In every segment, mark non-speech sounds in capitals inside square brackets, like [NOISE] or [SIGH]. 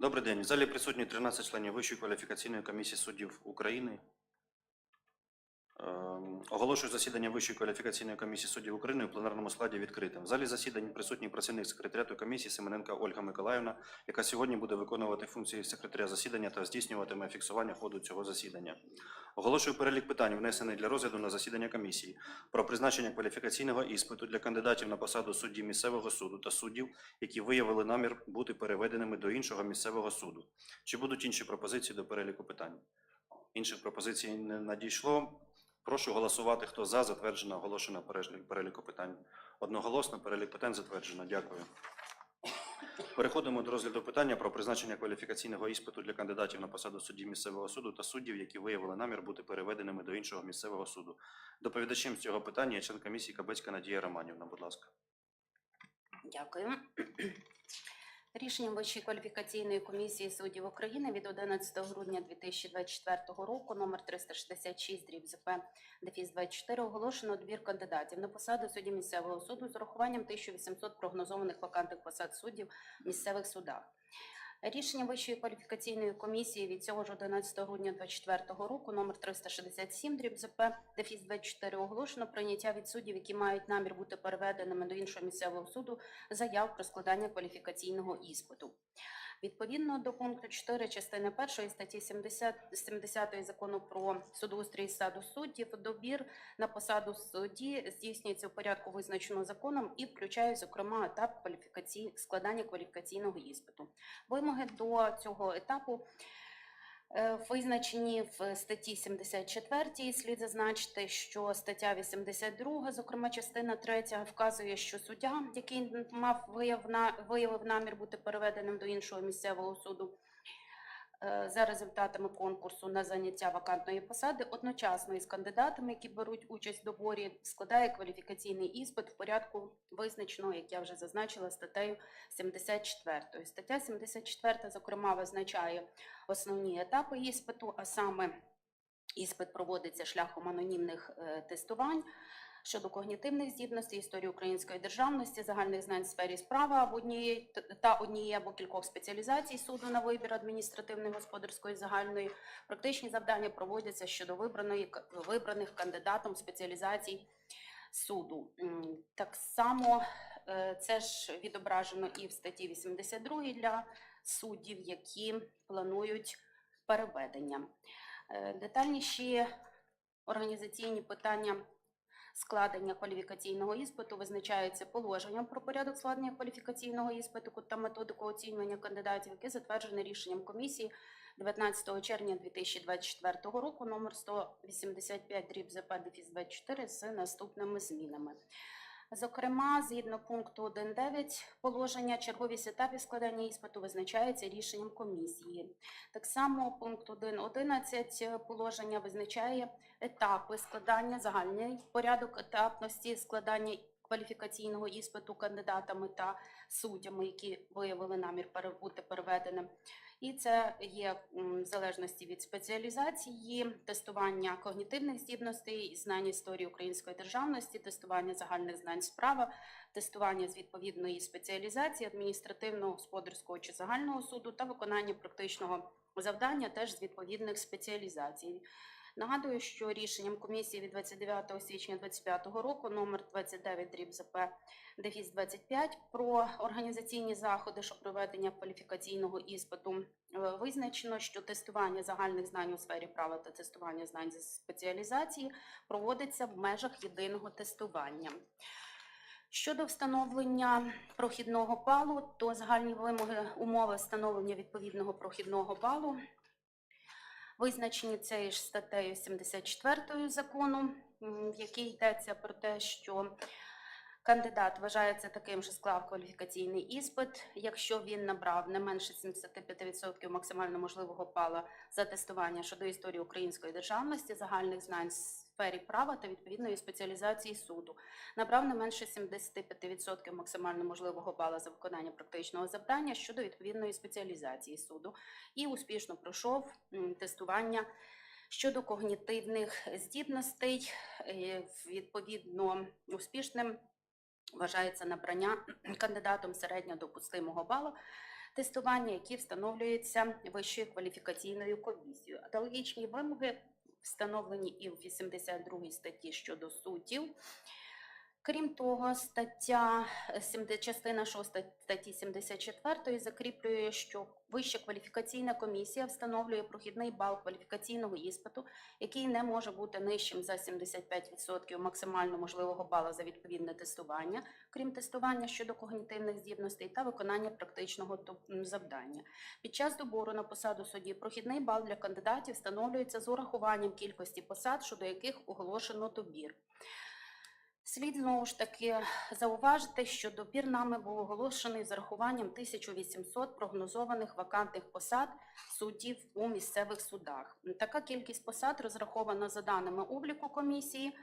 Добрий день. В залі присутні 13 членів Вищої кваліфікаційної комісії суддів України. Ем, Оголошую засідання Вищої кваліфікаційної комісії суддів України у пленарному складі відкритим. В залі засідань присутній працівник секретаріату комісії Семененка Ольга Миколаївна, яка сьогодні буде виконувати функції секретаря засідання та здійснюватиме фіксування ходу цього засідання. Оголошую перелік питань, внесених для розгляду на засідання комісії про призначення кваліфікаційного іспиту для кандидатів на посаду судді місцевого суду та суддів, які виявили намір бути переведеними до іншого місцевого суду. Чи будуть інші пропозиції до переліку питань? Інших пропозицій не надійшло. Прошу голосувати, хто за затверджено оголошено переліку питань. Одноголосно перелік питань затверджено. Дякую. Переходимо до розгляду питання про призначення кваліфікаційного іспиту для кандидатів на посаду судді місцевого суду та суддів, які виявили намір бути переведеними до іншого місцевого суду. Доповідачем з цього питання є член комісії Кабецька Надія Романівна. Будь ласка. Дякую. Рішенням Вищої кваліфікаційної комісії суддів України від 11 грудня 2024 року номер 366 дріб ЗП дефіс 24 оголошено двір кандидатів на посаду судді місцевого суду з урахуванням 1800 прогнозованих вакантних посад суддів в місцевих судах. Рішенням Вищої кваліфікаційної комісії від цього ж 11 грудня 2024 року номер 367 дріб ЗП дефіс 24 оголошено прийняття від суддів, які мають намір бути переведеними до іншого місцевого суду заяв про складання кваліфікаційного іспиту. Відповідно до пункту 4 частини 1 статті 70, 70 закону про судоустрій статус суддів, добір на посаду судді здійснюється в порядку визначеного законом і включає, зокрема, етап кваліфікації складання кваліфікаційного іспиту. Вимоги до цього етапу визначені в статті 74. Слід зазначити, що стаття 82, зокрема частина 3, вказує, що суддя, який мав вияв виявив намір бути переведеним до іншого місцевого суду, е, за результатами конкурсу на заняття вакантної посади одночасно із кандидатами, які беруть участь в доборі, складає кваліфікаційний іспит в порядку визначеного, як я вже зазначила, статтею 74. Стаття 74, зокрема, визначає основні етапи іспиту, а саме іспит проводиться шляхом анонімних е, тестувань щодо когнітивних здібностей, історії української державності, загальних знань в сфері справи або однієї та однієї або кількох спеціалізацій суду на вибір адміністративної, господарської, загальної. Практичні завдання проводяться щодо вибраної вибраних кандидатом спеціалізацій суду. Так само е, це ж відображено і в статті 82 для суддів, які планують переведення. Е, Детальніші організаційні питання складення кваліфікаційного іспиту визначається положенням про порядок складення кваліфікаційного іспиту та методику оцінювання кандидатів, яке затверджене рішенням комісії 19 червня 2024 року номер 185 дріб ЗП дефіс 24 з наступними змінами. Зокрема, згідно пункту 1.9 положення, черговість етапів складання іспиту визначається рішенням комісії. Так само пункт 1.11 положення визначає етапи складання, загальний порядок етапності складання кваліфікаційного іспиту кандидатами та суддями, які виявили намір бути переведеним. І це є в залежності від спеціалізації, тестування когнітивних здібностей, знання історії української державності, тестування загальних знань справа, тестування з відповідної спеціалізації адміністративного, господарського чи загального суду та виконання практичного завдання теж з відповідних спеціалізацій. Нагадую, що рішенням комісії від 29 січня 2025 року номер 29 дріб ЗП дефіс 25 про організаційні заходи щодо проведення кваліфікаційного іспиту е, визначено, що тестування загальних знань у сфері права та тестування знань зі спеціалізації проводиться в межах єдиного тестування. Щодо встановлення прохідного балу, то загальні вимоги умови встановлення відповідного прохідного балу визначені цією ж статтею 74 закону, в якій йдеться про те, що кандидат вважається таким, що склав кваліфікаційний іспит, якщо він набрав не менше 75% максимально можливого пала за тестування щодо історії української державності, загальних знань сфері права та відповідної спеціалізації суду, набрав не менше 75% максимально можливого бала за виконання практичного завдання щодо відповідної спеціалізації суду і успішно пройшов тестування щодо когнітивних здібностей. Е, Відповідно, успішним вважається набрання кандидатом середньодопустимого балу тестування, які встановлюються Вищою кваліфікаційною комісією. Аналогічні вимоги встановлені і в 82 статті щодо суддів. Крім того, стаття е, частина 6 статті 74 закріплює, що Вища кваліфікаційна комісія встановлює прохідний бал кваліфікаційного іспиту, який не може бути нижчим за 75% максимально можливого бала за відповідне тестування, крім тестування щодо когнітивних здібностей та виконання практичного завдання. Під час добору на посаду судді прохідний бал для кандидатів встановлюється з урахуванням кількості посад, щодо яких оголошено добір. Слід знову ж таки зауважити, що добір нами був оголошений з рахуванням 1800 прогнозованих вакантних посад суддів у місцевих судах. Така кількість посад розрахована за даними обліку комісії,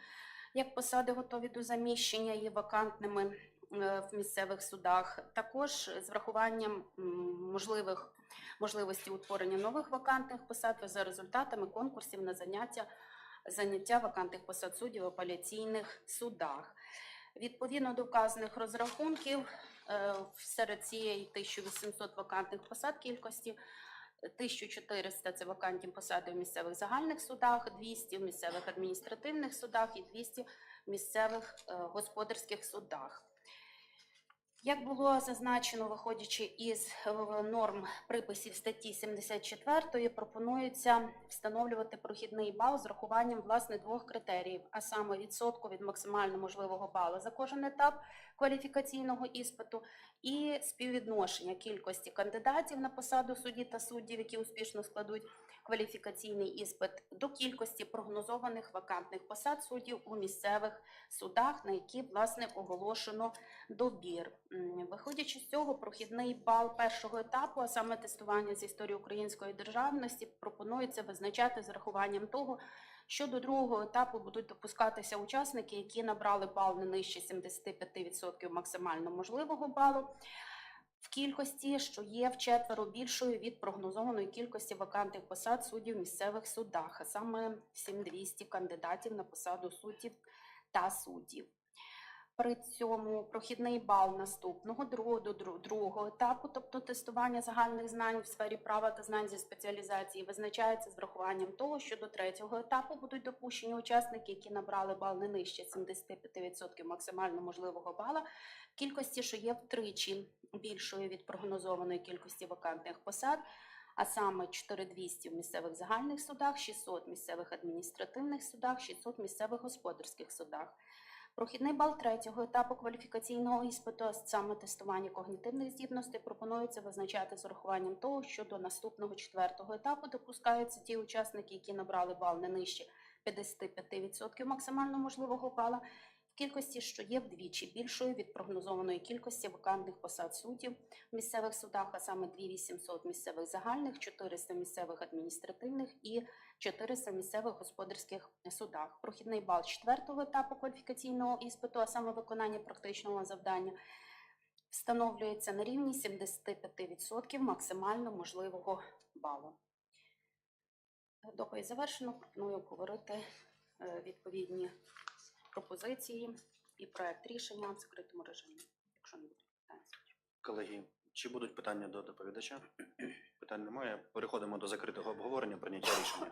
як посади готові до заміщення є вакантними е, в місцевих судах. Також з врахуванням можливих можливості утворення нових вакантних посад за результатами конкурсів на заняття заняття вакантних посад суддів в апеляційних судах. Відповідно до вказаних розрахунків, е, серед цієї 1800 вакантних посад кількості 1400 – це вакантні посади в місцевих загальних судах, 200 – в місцевих адміністративних судах і 200 – в місцевих е, господарських судах. Як було зазначено, виходячи із е, норм приписів статті 74, пропонується встановлювати прохідний бал з рахуванням власне двох критеріїв, а саме відсотку від максимально можливого балу за кожен етап кваліфікаційного іспиту і співвідношення кількості кандидатів на посаду судді та суддів, які успішно складуть кваліфікаційний іспит, до кількості прогнозованих вакантних посад суддів у місцевих судах, на які власне оголошено добір. Виходячи з цього, прохідний бал першого етапу, а саме тестування з історії української державності, пропонується визначати з рахуванням того, що до другого етапу будуть допускатися учасники, які набрали бал не нижче 75% максимально можливого балу. В кількості, що є вчетверо більшою від прогнозованої кількості вакантних посад суддів в місцевих судах, а саме 7200 кандидатів на посаду суддів та суддів. При цьому прохідний бал наступного другого до другого етапу, тобто тестування загальних знань в сфері права та знань зі спеціалізації, визначається з врахуванням того, що до третього етапу будуть допущені учасники, які набрали бал не нижче 75% максимально можливого бала, кількості, що є втричі більшою від прогнозованої кількості вакантних посад. А саме 4200 в місцевих загальних судах, 600 в місцевих адміністративних судах, 600 в місцевих господарських судах. Прохідний бал третього етапу кваліфікаційного іспиту, саме тестування когнітивних здібностей, пропонується визначати з урахуванням того, що до наступного четвертого етапу допускаються ті учасники, які набрали бал не нижче 55% максимально можливого бала, кількості, що є вдвічі більшою від прогнозованої кількості вакантних посад суддів в місцевих судах, а саме 2800 місцевих загальних, 400 місцевих адміністративних і 400 місцевих господарських судах. Прохідний бал четвертого етапу кваліфікаційного іспиту, а саме виконання практичного завдання, встановлюється на рівні 75% максимально можливого балу. Доповідь завершено. Пропоную обговорити е, відповідні пропозиції і проект рішення в закритому режимі, якщо не буде питань. Колеги, чи будуть питання до доповідача? Питань немає. Переходимо до закритого обговорення, прийняття рішення.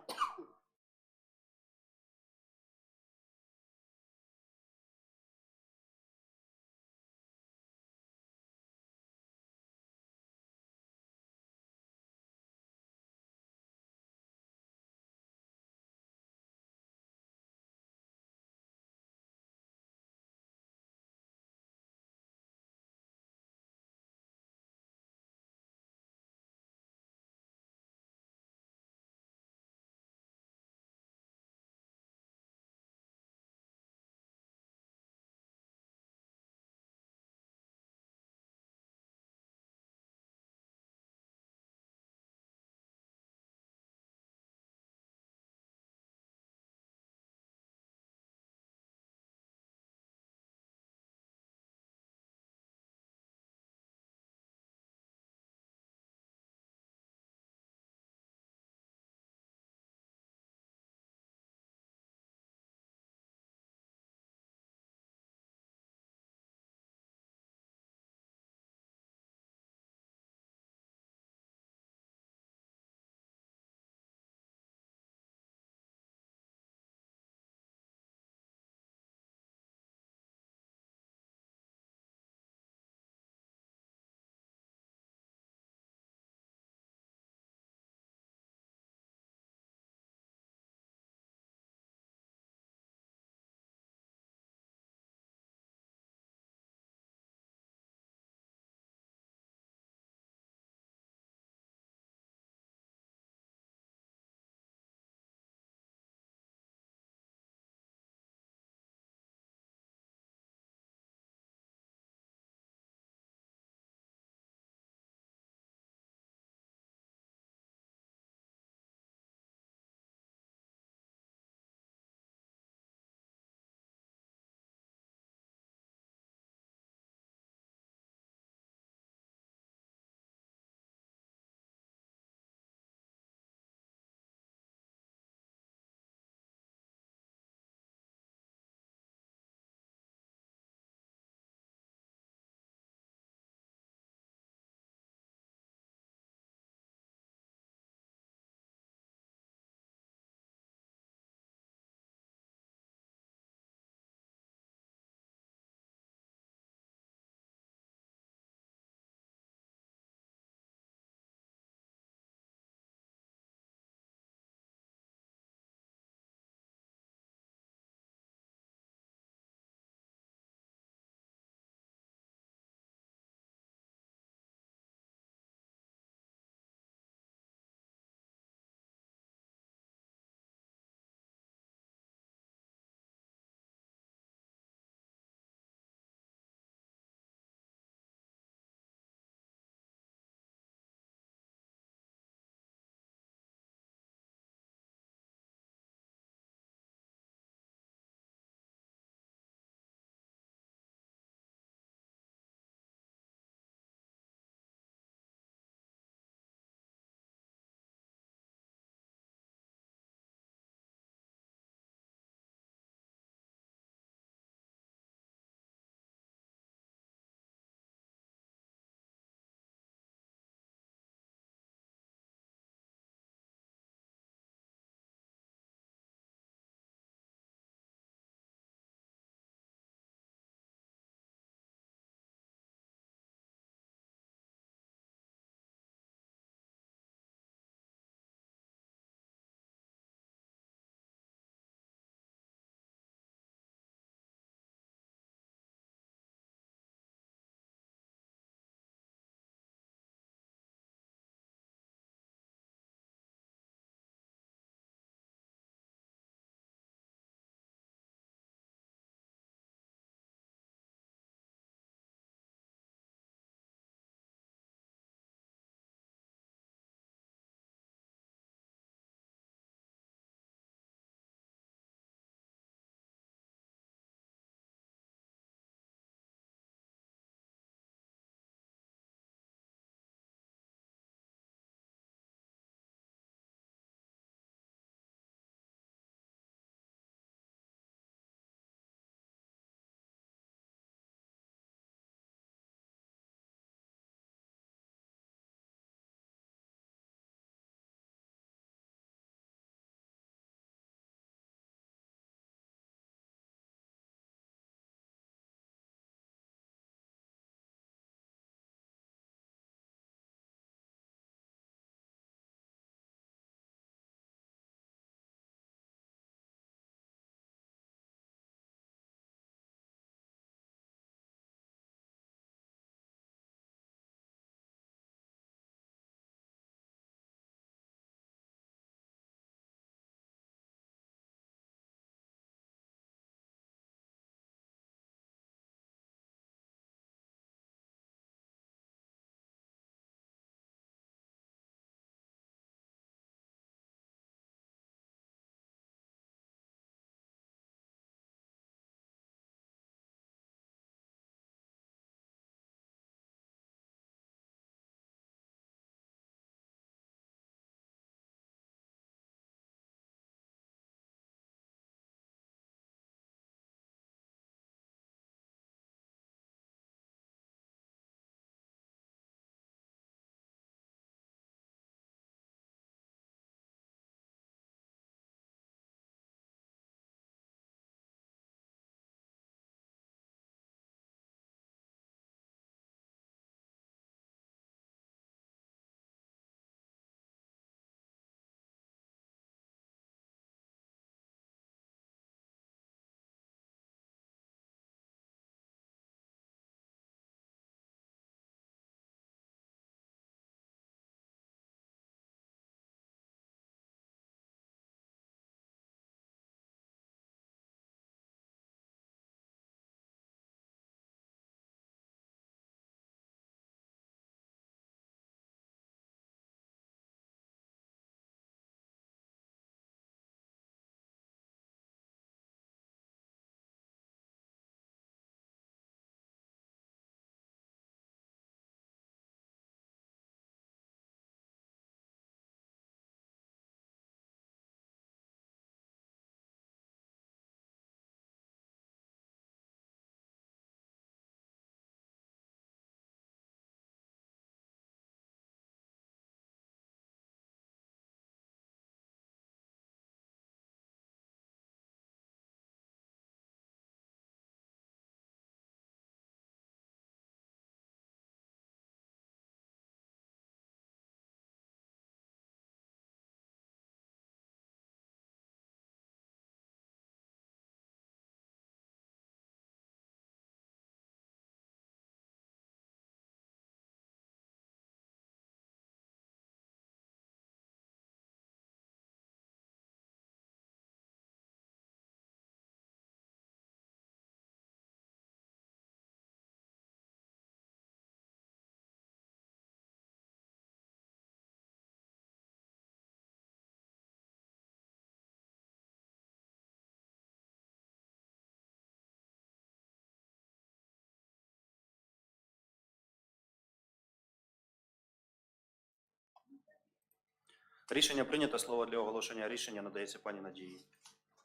Рішення прийнято. Слово для оголошення рішення надається пані Надії.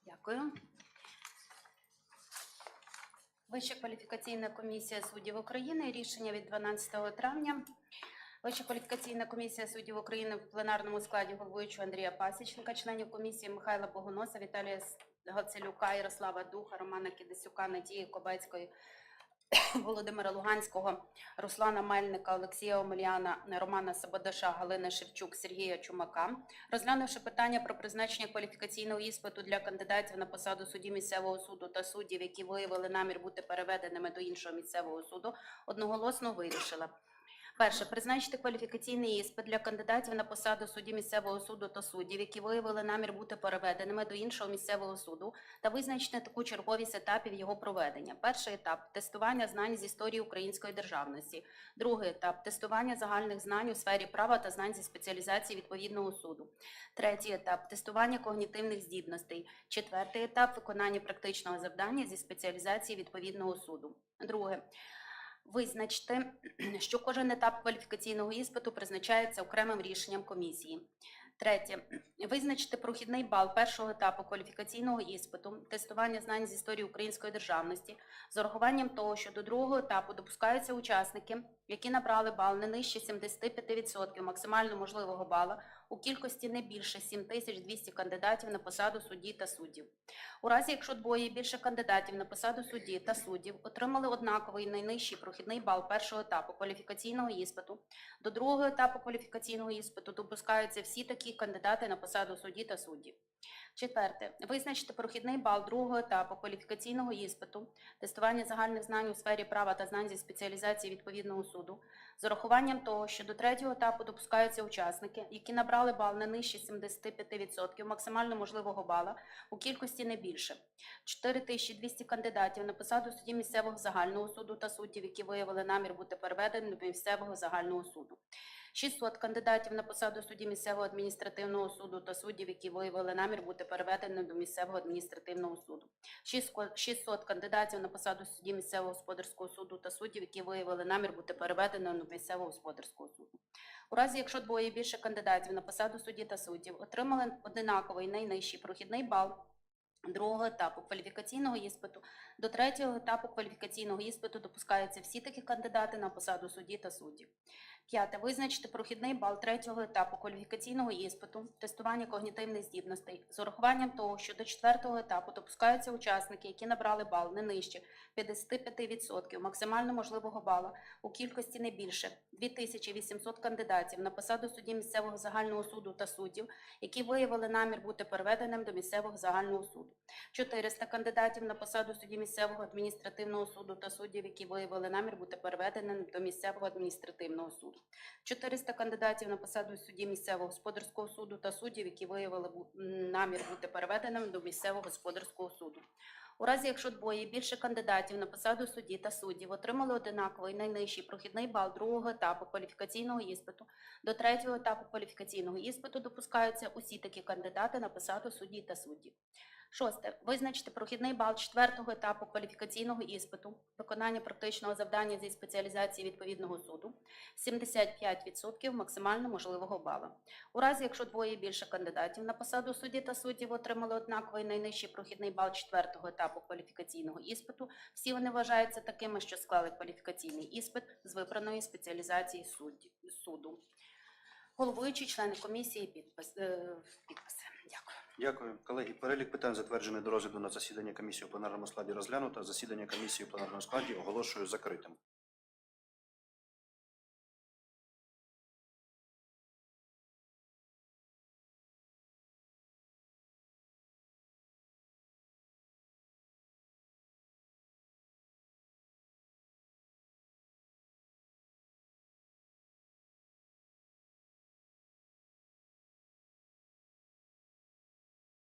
Дякую. Вища кваліфікаційна комісія суддів України. Рішення від 12 травня. Вища кваліфікаційна комісія суддів України в пленарному складі головуючого Андрія Пасічника, членів комісії Михайла Богоноса, Віталія Гацелюка, Ярослава Духа, Романа Кідесюка, Надії Кобецької, [COUGHS] Володимира Луганського, Руслана Мельника, Олексія Омеляна, Романа Сабадаша, Галини Шевчук, Сергія Чумака, розглянувши питання про призначення кваліфікаційного іспиту для кандидатів на посаду судді місцевого суду та суддів, які виявили намір бути переведеними до іншого місцевого суду, одноголосно вирішила. Перше, призначити кваліфікаційний іспит для кандидатів на посаду судді місцевого суду та суддів, які виявили намір бути переведеними до іншого місцевого суду, та визначити таку черговість етапів його проведення. Перший етап тестування знань з історії української державності. Другий етап тестування загальних знань у сфері права та знань зі спеціалізації відповідного суду. Третій етап тестування когнітивних здібностей. Четвертий етап виконання практичного завдання зі спеціалізації відповідного суду. Друге. Визначити, [CLEARS THROAT] що кожен етап кваліфікаційного іспиту призначається окремим рішенням комісії. Третє. Визначити прохідний бал першого етапу кваліфікаційного іспиту, тестування знань з історії української державності, з урахуванням того, що до другого етапу допускаються учасники, які набрали бал не нижче 75% максимально можливого бала у кількості не більше 7200 кандидатів на посаду судді та суддів. У разі, якщо двоє більше кандидатів на посаду судді та суддів отримали однаковий найнижчий прохідний бал першого етапу кваліфікаційного іспиту, до другого етапу кваліфікаційного іспиту допускаються всі такі кандидати на посаду судді та суддів. Четверте. Визначити прохідний бал другого етапу кваліфікаційного іспиту, тестування загальних знань у сфері права та знань зі спеціалізації відповідного суду, з урахуванням того, що до третього етапу допускаються учасники, які набрали бал не нижче 75% максимально можливого бала у кількості не більше 4200 кандидатів на посаду судді місцевого загального суду та суддів, які виявили намір бути переведені до місцевого загального суду. 600 кандидатів на посаду судді місцевого адміністративного суду та суддів, які виявили намір бути переведеними до місцевого адміністративного суду. 600 600 кандидатів на посаду судді місцевого господарського суду та суддів, які виявили намір бути переведеними до місцевого господарського суду. У разі, якщо двоє більше кандидатів на посаду судді та суддів отримали одинаковий найнижчий прохідний бал другого етапу кваліфікаційного іспиту, до третього етапу кваліфікаційного іспиту допускаються всі такі кандидати на посаду судді та суддів. П'яте. Визначити прохідний бал третього етапу кваліфікаційного іспиту, тестування когнітивних здібностей з урахуванням того, що до четвертого етапу допускаються учасники, які набрали бал не нижче 55% максимально можливого бала у кількості не більше 2800 кандидатів на посаду судді місцевого загального суду та суддів, які виявили намір бути переведеним до місцевого загального суду. 400 кандидатів на посаду судді місцевого адміністративного суду та суддів, які виявили намір бути переведеним до місцевого адміністративного суду. 400 кандидатів на посаду судді місцевого господарського суду та суддів, які виявили намір бути переведеним до місцевого господарського суду. У разі, якщо двоє більше кандидатів на посаду судді та суддів отримали одинаковий найнижчий прохідний бал другого етапу кваліфікаційного іспиту, до третього етапу кваліфікаційного іспиту допускаються усі такі кандидати на посаду судді та суддів. Шосте. Визначити прохідний бал четвертого етапу кваліфікаційного іспиту, виконання практичного завдання зі спеціалізації відповідного суду 75% максимально можливого бала. У разі, якщо двоє більше кандидатів на посаду судді та суддів отримали однаковий найнижчий прохідний бал четвертого етапу кваліфікаційного іспиту, всі вони вважаються такими, що склали кваліфікаційний іспит з вибраної спеціалізації судді, суду. Головуючі члени комісії е, підписи. Дякую. Дякую. Колеги, перелік питань затверджений до розгляду на засідання комісії у пленарному складі розглянуто. Засідання комісії у пленарному складі оголошую закритим.